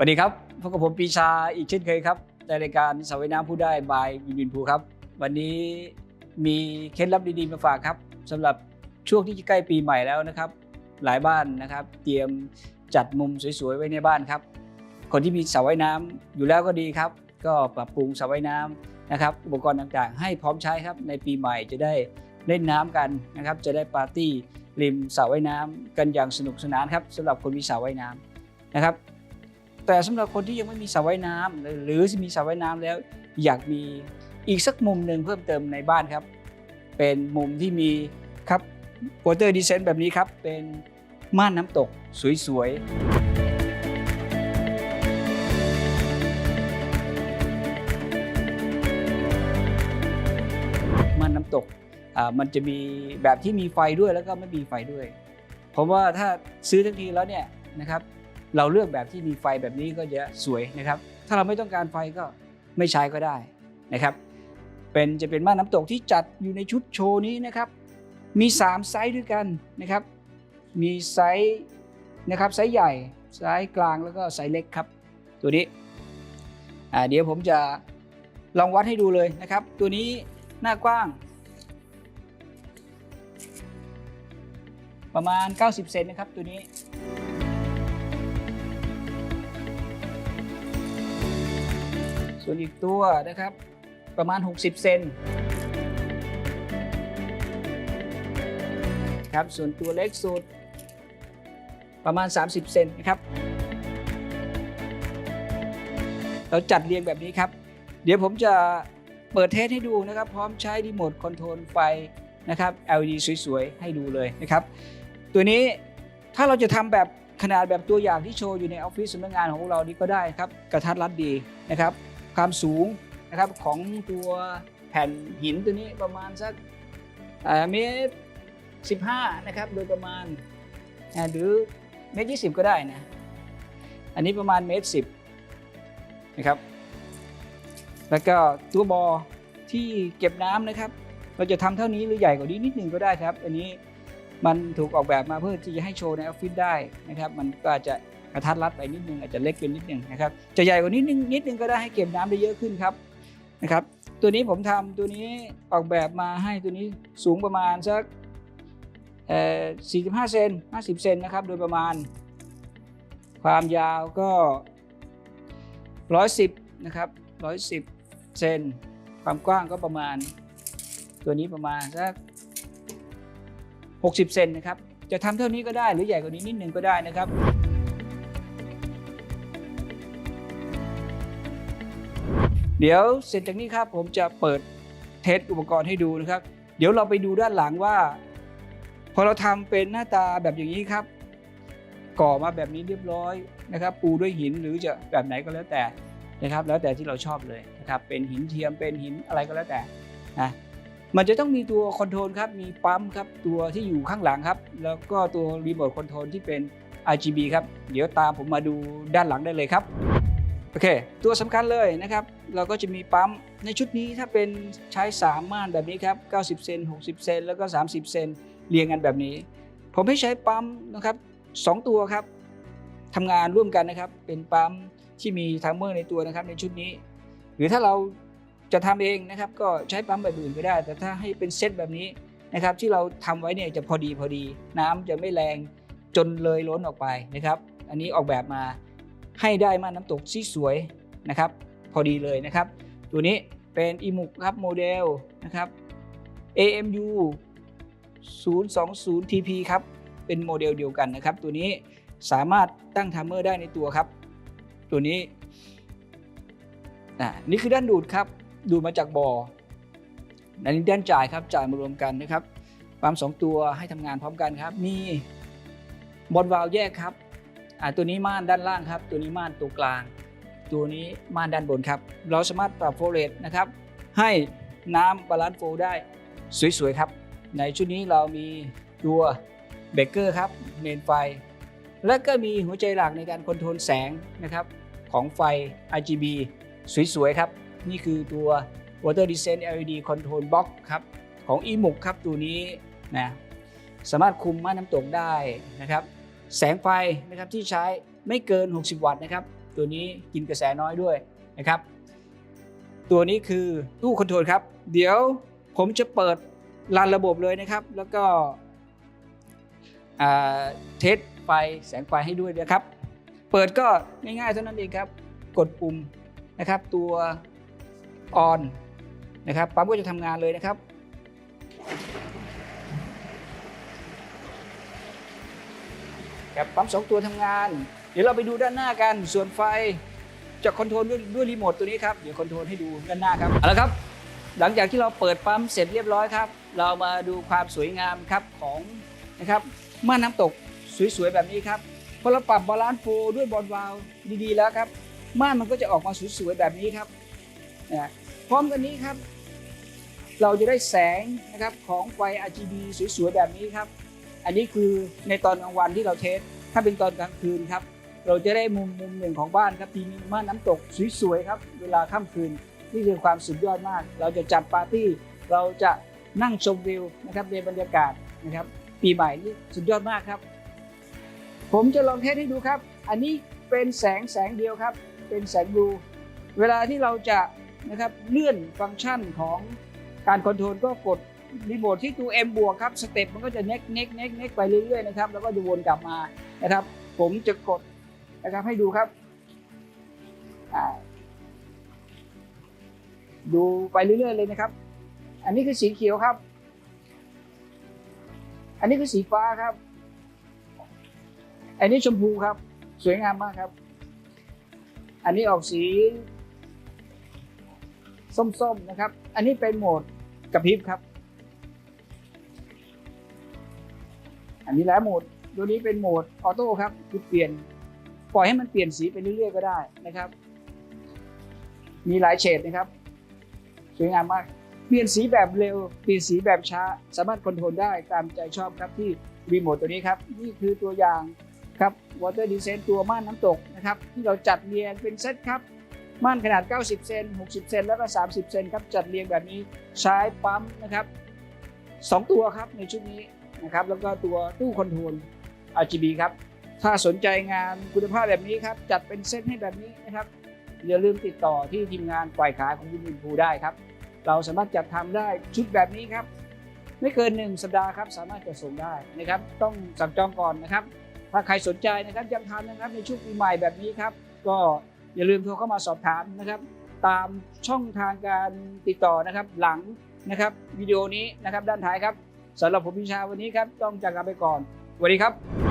สวัสดีครับพบกับผมปีชาอีกเช่นเคยครับในรายการสาวายน้ำผู้ได้บายวินวินภูครับ วันนี้มีเคล็ดลับดีๆมาฝากครับสำหรับช่วงที่ใกล้ปีใหม่แล้วนะครับ หลายบ้านนะครับ เตรียมจัดมุมสวยๆไว้ในบ้านครับ คนที่มีสระว่ายน้ำอยู่แล้วก็ดีครับ ก็ปรับปรุงสระว่ายน้ำนะครับ อุปกรณ์ต่างๆ ให้พร้อมใช้ครับในปีใหม่จะได้เล่นน้ำกันนะครับ จะได้ปาร์ตี้ริมสระว่ายน้ำกันอย่างสนุกสนานครับสำหรับคนมีสระว่ายน้ำนะครับ แต่สำหรับคนที่ยังไม่มีสระว่ายน้ำหรือหรือมีสระว่ายน้ำแล้ว อยากมีอีกสักมุมหนึ่งเพิ่มเติมในบ้านครับ เป็นมุมที่มีครับ water descent แบบนี้ครับ เป็นม่านน้ำตกสวยๆม่านน้ำตกอ่ามันจะมีแบบที่มีไฟด้วยแล้วก็ไม่มีไฟด้วยเพราะว่าถ้าซื้อทั้งทีแล้วเนี่ยนะครับ เราเลือกแบบที่มีไฟแบบนี้ก็จะสวยนะครับ ถ้าเราไม่ต้องการไฟก็ไม่ใช้ก็ได้นะครับ เป็นจะเป็นม่านน้ำตกที่จัดอยู่ในชุดโชว์นี้นะครับ มี 3 ไซส์ด้วยกันนะครับ มีไซส์นะครับไซส์ใหญ่ไซส์กลางแล้วก็ไซส์เล็กครับ ตัวนี้เดี๋ยวผมจะลองวัดให้ดูเลยนะครับ ตัวนี้หน้ากว้าง ประมาณ 90 เซนนะครับตัวนี้ ส่วนอีกตัวนะครับ ประมาณ 60 เซนครับส่วนตัวเล็กสุด ประมาณ 30 เซนนะครับ เราจัดเรียงแบบนี้ครับ เดี๋ยวผมจะเปิดเทสให้ดูนะครับ พร้อมใช้รีโมทคอนโทรลไฟนะครับ LED สวยๆ ให้ดูเลยนะครับ ตัวนี้ถ้าเราจะทำแบบขนาดแบบตัวอย่างที่โชว์อยู่ในออฟฟิศสำนักงานของเรานี้ก็ได้ครับ กระทัดรัดดีนะครับ ความสูงนะครับของตัวแผ่นหินตัวนี้ประมาณสักเมตรสิบห้านะครับโดยประมาณหรือเมตรยี่สิบก็ได้นะอันนี้ประมาณเมตรสิบนะครับแล้วก็ตัวบอที่เก็บน้ำนะครับ เราจะทำเท่านี้หรือใหญ่กว่านี้นิดนึงก็ได้ครับ อันนี้มันถูกออกแบบมาเพื่อที่จะให้โชว์ในออฟฟิศได้นะครับ มันก็อาจจะ กระทัดรัดไปนิดนึงอาจจะเล็กไปนิดนึงนะครับจะใหญ่กว่านิดนึงนิดนึงก็ได้ให้เก็บน้ำได้เยอะขึ้นครับนะครับ ตัวนี้ผมทำตัวนี้ออกแบบมาให้ตัวนี้สูงประมาณสักเอ่อ45 เซน 50 เซนนะครับ โดยประมาณ ความยาวก็ 110 นะครับ 110 เซน ความกว้างก็ประมาณ ตัวนี้ประมาณสัก 60 เซนนะครับ จะทำเท่านี้ก็ได้หรือใหญ่กว่านี้นิดนึงก็ได้นะครับ เดี๋ยวเสร็จจากนี้ครับผมจะเปิดเทสอุปกรณ์ให้ดูนะครับ เดี๋ยวเราไปดูด้านหลังว่า พอเราทำเป็นหน้าตาแบบอย่างนี้ครับ ก่อมาแบบนี้เรียบร้อยนะครับ ปูด้วยหินหรือจะแบบไหนก็แล้วแต่นะครับ แล้วแต่ที่เราชอบเลยนะครับเป็นหินเทียมเป็นหินอะไรก็แล้วแต่นะมันจะต้องมีตัวคอนโทรลครับมีปั๊มครับตัวที่อยู่ข้างหลังครับ แล้วก็ตัวรีโมทคอนโทรลที่เป็น RGB ครับ เดี๋ยวตามผมมาดูด้านหลังได้เลยครับ โอเค ตัวสำคัญเลยนะครับ เราก็จะมีปั๊มในชุดนี้ถ้าเป็นใช้3ม่านแบบนี้ครับ 90 เซน 60 เซน แล้วก็ 30 เซนเรียงกันแบบนี้ ผมให้ใช้ปั๊มนะครับ 2 ตัวครับทำงานร่วมกันนะครับ เป็นปั๊มที่มีไทม์เมอร์ในตัวนะครับในชุดนี้ หรือถ้าเราจะทำเองนะครับก็ใช้ปั๊มแบบอื่นก็ได้ แต่ถ้าให้เป็นเซตแบบนี้นะครับ ที่เราทำไว้เนี่ยจะพอดีพอดี น้ำจะไม่แรงจนเลยล้นออกไปนะครับ อันนี้ออกแบบมาให้ได้ม่านน้ำตกที่สวยนะครับ พอดีเลยนะครับ ตัวนี้เป็นอีมุกครับโมเดลนะครับ AMU 020 TP ครับ เป็นโมเดลเดียวกันนะครับ ตัวนี้สามารถตั้งทัมเมอร์ได้ในตัวครับ ตัวนี้นี่คือด้านดูดครับ ดูดมาจากบ่ออันนี้ด้านจ่ายครับ จ่ายมารวมกันนะครับ ปั๊มสองตัวให้ทำงานพร้อมกันครับ มีบอลวาล์วแยกครับตัวนี้ม่านด้านล่างครับ ตัวนี้ม่านตัวกลาง ตัวนี้ม่านด้านบนครับ เราสามารถปรับโฟเรตนะครับ ให้น้ำบาลานซ์โฟได้สวยๆครับ ในชุดนี้เรามีตัวเบรกเกอร์ครับเมนไฟ และก็มีหัวใจหลักในการคอนโทรลแสงนะครับ ของไฟ RGB สวยๆครับ นี่คือตัว Water Descent LED Control Box ครับ ของ e m u ครับตัวนี้นะสามารถคุมม่านน้ำตกได้นะครับ แสงไฟนะครับที่ใช้ไม่เกิน 60 วัตต์นะครับ ตัวนี้กินกระแสน้อยด้วยนะครับ ตัวนี้คือตู้คอนโทรลครับ เดี๋ยวผมจะเปิดรันระบบเลยนะครับ แล้วก็เทสไฟแสงไฟให้ด้วยนะครับ เปิดก็ง่ายๆเท่านั้นเองครับ กดปุ่มนะครับตัวออนนะครับปั๊มก็จะทำงานเลยนะครับครับปั๊มสองตัวทำงาน ดี๋ยวเราไปดูด้านหน้ากัน ส่วนไฟจะคอนโทรลด้วยด้วยรีโมทตัวนี้ครับ เดี๋ยวคอนโทรลให้ดูด้านหน้าครับ เอาละครับ หลังจากที่เราเปิดปั๊มเสร็จเรียบร้อยครับ เรามาดูความสวยงามครับของนะครับม่านน้ำตกสวยๆแบบนี้ครับ พอเราปรับบาลานซ์โฟร์ด้วยบอลวาลวดีๆแล้วครับ ม่านมันก็จะออกมาสวยๆแบบนี้ครับนะพร้อมกันนี้ครับ เราจะได้แสงนะครับของไฟ RGB สวยๆแบบนี้ครับ อันนี้คือในตอนกลางวันที่เราเทส ถ้าเป็นตอนกลางคืนครับ เราจะได้มุมมุมหนึ่งของบ้านครับที่มีม่านน้ำตกสวยๆครับ เวลาค่ำคืนนี่คือความสุดยอดมาก เราจะจัดปาร์ตี้ เราจะนั่งชมวิวนะครับในบรรยากาศนะครับ ปีใหม่นี่สุดยอดมากครับ ผมจะลองเทสให้ดูครับ อันนี้เป็นแสงแสงเดียวครับ เป็นแสงบลูเวลาที่เราจะนะครับเลื่อนฟังก์ชันของการคอนโทรลก็กดรีโมทที่ตัว M บวกครับสเต็ปมันก็จะเน็กเน็กเน็กเน็กไปเรื่อยๆนะครับแล้วก็จะวนกลับมานะครับ ผมจะกด นะครับให้ดูครับดูไปเรื่อยๆเลยนะครับ อันนี้คือสีเขียวครับ อันนี้คือสีฟ้าครับ อันนี้ชมพูครับ สวยงามมากครับ อันนี้ออกสีส้มๆนะครับ อันนี้เป็นโหมดกระพริบครับ อันนี้แล้วโหมด ตัวนี้เป็นโหมดออโต้ครับคือเปลี่ยน ปล่อยให้มันเปลี่ยนสีไปเรื่อยๆก็ได้นะครับ มีหลายเฉดนะครับ สวยงามมาก เปลี่ยนสีแบบเร็ว เปลี่ยนสีแบบช้า สามารถคอนโทรลได้ตามใจชอบครับที่รีโมทตัวนี้ครับ นี่คือตัวอย่างครับ Water Design ตัวม่านน้ำตกนะครับ ที่เราจัดเรียงเป็นเซตครับม่านขนาด 90 เซน 60 เซน แล้วก็ 30 เซนครับ จัดเรียงแบบนี้ใช้ปั๊มนะครับ 2 ตัวครับในชุดนี้นะครับ แล้วก็ตัวตู้คอนโทรล RGB ครับ ถ้าสนใจงานคุณภาพแบบนี้ครับ จัดเป็นเซตให้แบบนี้นะครับ อย่าลืมติดต่อที่ทีมงานฝ่ายขายของคุณวินภูได้ครับ เราสามารถจัดทำได้ชุดแบบนี้ครับ ไม่เกิน1สัปดาห์ครับ สามารถจะส่งได้นะครับ ต้องสั่งจองก่อนนะครับ ถ้าใครสนใจนะครับยังทันนะครับในช่วงปีใหม่แบบนี้ครับ ก็อย่าลืมโทรเข้ามาสอบถามนะครับ ตามช่องทางการติดต่อนะครับ หลังนะครับวิดีโอนี้นะครับด้านท้ายครับสำหรับผมพิชาวันนี้ครับ ต้องจากกันไปก่อนสวัสดีครับ